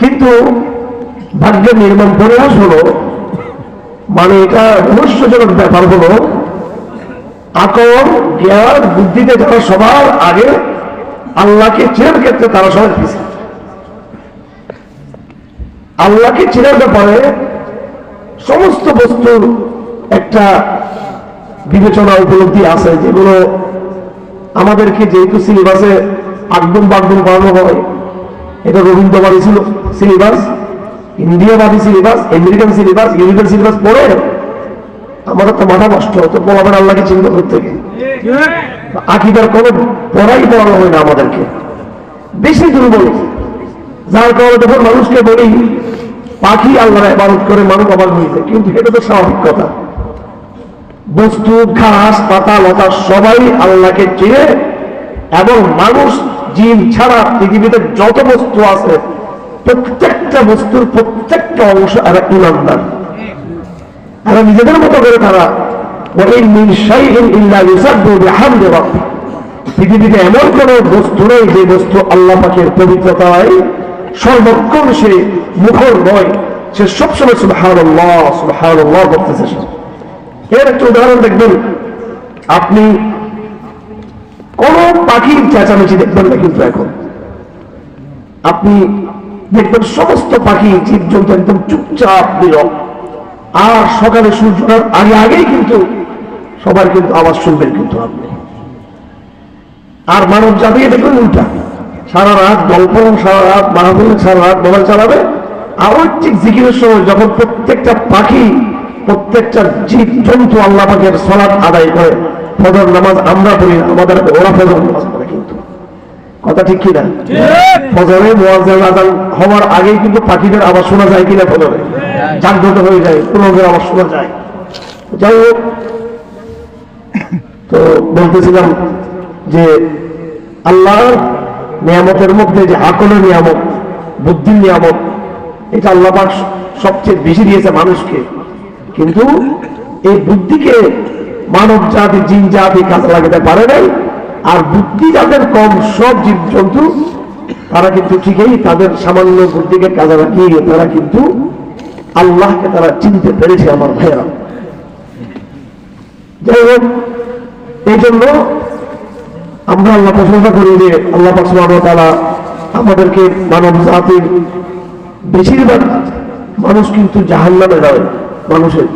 কিন্তু ভাগ্যের নির্মাণ পরিহাস হলো মানে এটা রহস্যজনক ব্যাপার হলো আকল জ্ঞান, বুদ্ধিতে যারা সবার আগে আল্লাহকে চেনার ক্ষেত্রে তারা সবাই পিছিয়ে আল্লাহকে চেনার ব্যাপারে সমস্ত বস্তুর একটা বিবেচনা উপলব্ধি আছে, যেগুলো আমাদেরকে যেহেতু সিলেবাসে আগদম বাগদম পড়ানো হয়, এটা রবীন্দ্রবাদী ছিল syllabus ইন্ডিয়াবাদী syllabus American syllabus European syllabus পড়ে আমাদের তো মাথা নষ্ট হতো বলাবেন আল্লাহকে চিন্তা করতে আকিদার কোনো পড়াই পড়ানো হয় না আমাদেরকে। বেশি দুর্বল। যার কারণে যখন মানুষকে বলি, পাখি আল্লাহ ইবাদত করে মানুষ অবাক হয়েছে কিন্তু এটা তো স্বাভাবিক কথা। বস্তু ঘাস, পাতা, লতা সবাই আল্লাহকে চিনে এবং মানুষ জিন ছাড়া পৃথিবীতে যত বস্তু আছে, প্রত্যেকটা বস্তুর প্রত্যেকটা অংশ এরা ইমানদার। এরা নিজেদের মতো করে তারা পৃথিবীতে এমন কোন বস্তু নেই যে বস্তু আল্লাহ পাকের পবিত্রতায় সর্বক্ষণ সে মুখর নয়। সে সবসময় সুবহানাল্লাহ সুবহানাল্লাহ করতেছে এর একটা উদাহরণ দেখবেন। আপনি কোন পাখির চেঁচামেচি দেখবেন না কিন্তু এখন। আপনি দেখবেন সমস্ত পাখি জীবজন্তু একদম চুপচাপ নীরব। আর সকালে সূর্য আগে আগেই কিন্তু সবার কিন্তু আওয়াজ শুনবেন কিন্তু আপনি। আর মানব জাতি দেখবেন উল্টা। সারা রাত গল্প সারা রাত মাহবুল সারা রাত মোবাইল চালাবে। আবার ঠিক জিকিরের সময় যখন প্রত্যেকটা পাখি প্রত্যেকটা জীব জন্তু আল্লাহ পাকের সলাৎ আদায় করে। ফজর নামাজ আমরা পড়ি আমাদের ওরা ফজর নামাজ পড়ে কিন্তু। কথা ঠিক কিনা? ফজরে মোয়াজ্জেল আজান হওয়ার আগেই কিন্তু পাখিদের আওয়াজ শোনা যায় কিনা ফজরে? জাগ্রত হয়ে যায় পুনরের আওয়াজ শোনা যায়। যাই হোক তো বলতেছিলাম যে আল্লাহর নিয়ামতের মধ্যে যে আকলের নিয়ামত বুদ্ধির নিয়ামত এটা আল্লাহ সবচেয়ে বেশি দিয়েছে মানুষকে। কিন্তু এই বুদ্ধিকে মানব জাতি, জিন জাতি কাজে লাগাতে পারে নাই। আর বুদ্ধি যাদের কম, সব জীব জন্তু তারা কিন্তু ঠিকই তাদের সামান্য বুদ্ধিকে কাজে লাগিয়ে তারা কিন্তু আল্লাহকে তারা চিনতে পেরেছে আমার ভাইয়েরা। যাই হোক, এই জন্য আমরা আল্লাহ প্রশংসা করি যে আল্লাহ তালা আমাদেরকে মানব জাতির বেশিরভাগ মানুষ কিন্তু জাহান্নামে যাবে মানুষের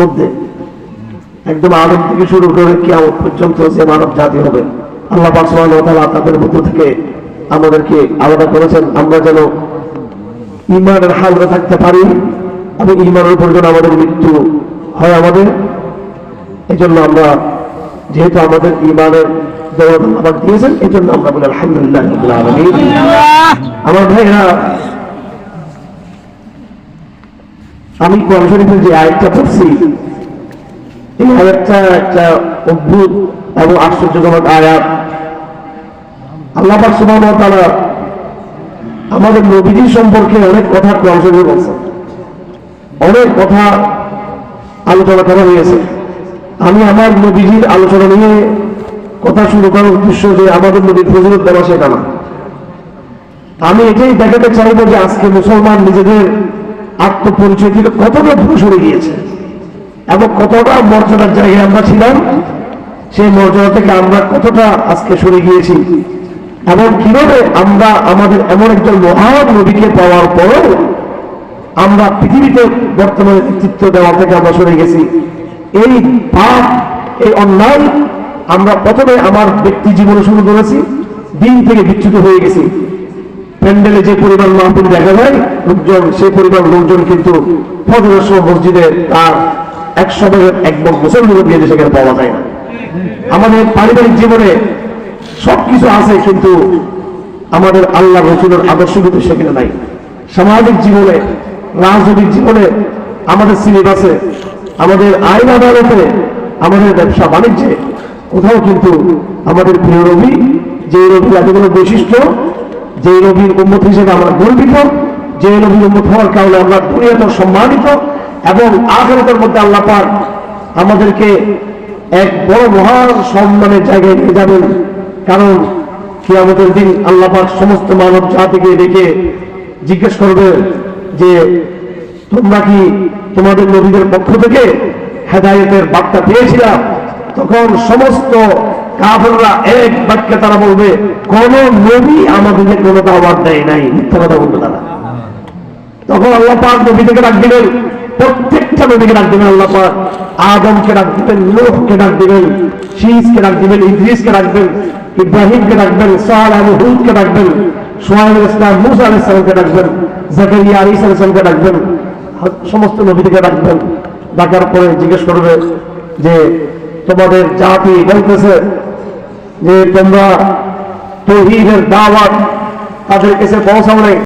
মধ্যে একদম আদম থেকে শুরু করে কেমন পর্যন্ত যে মানব জাতি হবে আল্লাহ তালা তাদের মধ্য থেকে আমাদেরকে আলাদা করেছেন। আমরা যেন ইমানের হালতে থাকতে পারি এবং ইমানের উপর যেন আমাদের মৃত্যু হয় আমাদের। এই জন্য আমরা যেহেতু আমাদের ইমানের আবার দিয়েছেন এই জন্য আমরা বলি আলহামদুলিল্লাহ আমার ভাইরা আমি কোরআন শরীফের যে আয়াতটা পড়ছি, এই আয়াতটা একটা অদ্ভুত এবং আশ্চর্যজনক আয়াত। আল্লাহ পাক সুবহানাহু আমাদের নবীজি সম্পর্কে অনেক কথা কোরআন শরীফে বলছেন। অনেক কথা আলোচনা করা হয়েছে। আমি আমার নবীজির আলোচনা নিয়ে কথা শুরু করার উদ্দেশ্য যে আমাদের নবীর ফজিলত দেওয়া সেটা না। আমি এটাই দেখাতে চাইব যে আজকে মুসলমান নিজেদের আত্মপরিচয় থেকে কতটা দূরে সরে গিয়েছে এবং কতটা মর্যাদার জায়গায় আমরা ছিলাম, সেই মর্যাদা থেকে আমরা কতটা আজকে সরে গিয়েছি। এবং কীভাবে আমরা আমাদের এমন একজন মহান নবীকে পাওয়ার পরেও আমরা পৃথিবীতে বর্তমানে নেতৃত্ব দেওয়া থেকে আমরা সরে গেছি। এই পাপ, এই অন্যায় আমরা প্রথমে আমার ব্যক্তি জীবনে শুরু করেছি, দিন থেকে বিচ্যুত হয়ে গেছি। প্যান্ডেলে যে পরিমাণ মাহফিল দেখা যায়, লোকজন সেই পরিমাণ লোকজন কিন্তু মসজিদে তার এক সময়ের একদম মুসলমান গিয়ে সেখানে পাওয়া যায় না। আমাদের পারিবারিক জীবনে সবকিছু আছে কিন্তু আমাদের আল্লাহ রসুলের আদর্শ কিন্তু সেখানে নাই। সামাজিক জীবনে, রাজনৈতিক জীবনে আমাদের সিলেবাসে, আমাদের আইন আদালতে, আমাদের ব্যবসা বাণিজ্যে কোথাও কিন্তু আমাদের প্রিয় রবি যে রবির এতগুলো বৈশিষ্ট্য যে নবীর উন্মত হিসেবে আমরা গর্বিত, যে নবীর উন্মত হওয়ার কারণে আমরা দুনিয়াতে সম্মানিত এবং আখেরাতের মধ্যে আল্লাহ পাক আমাদেরকে এক বড় মহান সম্মানের জায়গায় নিয়ে যাবেন। কারণ কিয়ামতের দিন আল্লাহ পাক সমস্ত মানব জাতিকে ডেকে জিজ্ঞেস করবে যে, তোমরা কি তোমাদের নবীদের পক্ষ থেকে হেদায়তের বার্তা পেয়েছিলাম তখন সমস্ত কাফেররা এক বাক্যে তারা বলবে, কোন নবী আমাদেরকে কোনো দাওয়াত দেয় নাই। মিথ্যা কথা বলবে তারা। তখন আল্লাহ পাক নবীদেরকে ডাক দিবেন প্রত্যেকটা নবীকে ডাক দিবেন আল্লাহ পাক। আদমকে ডাক দিবেন লোহকে ডাক দিবেন শীষকে ডাক দিবেন ইদ্রিসকে ডাকবেন ইব্রাহিমকে ডাকবেন সাল আবু হুদকে ডাকবেন সোহাইব ইসলাম, মুসা আলাইহিস সালামকে ডাকবেন জাকারিয়া আলাইহিস সালামকে ডাকবেন সমস্ত নবীদেরকে ডাকবেন ডাকার পরে জিজ্ঞেস করবে যে, তোমাদের জাতি বলতেছে যে তোমরা তৌহিদের দাওয়াত তাদের কাছে পৌঁছাও নাই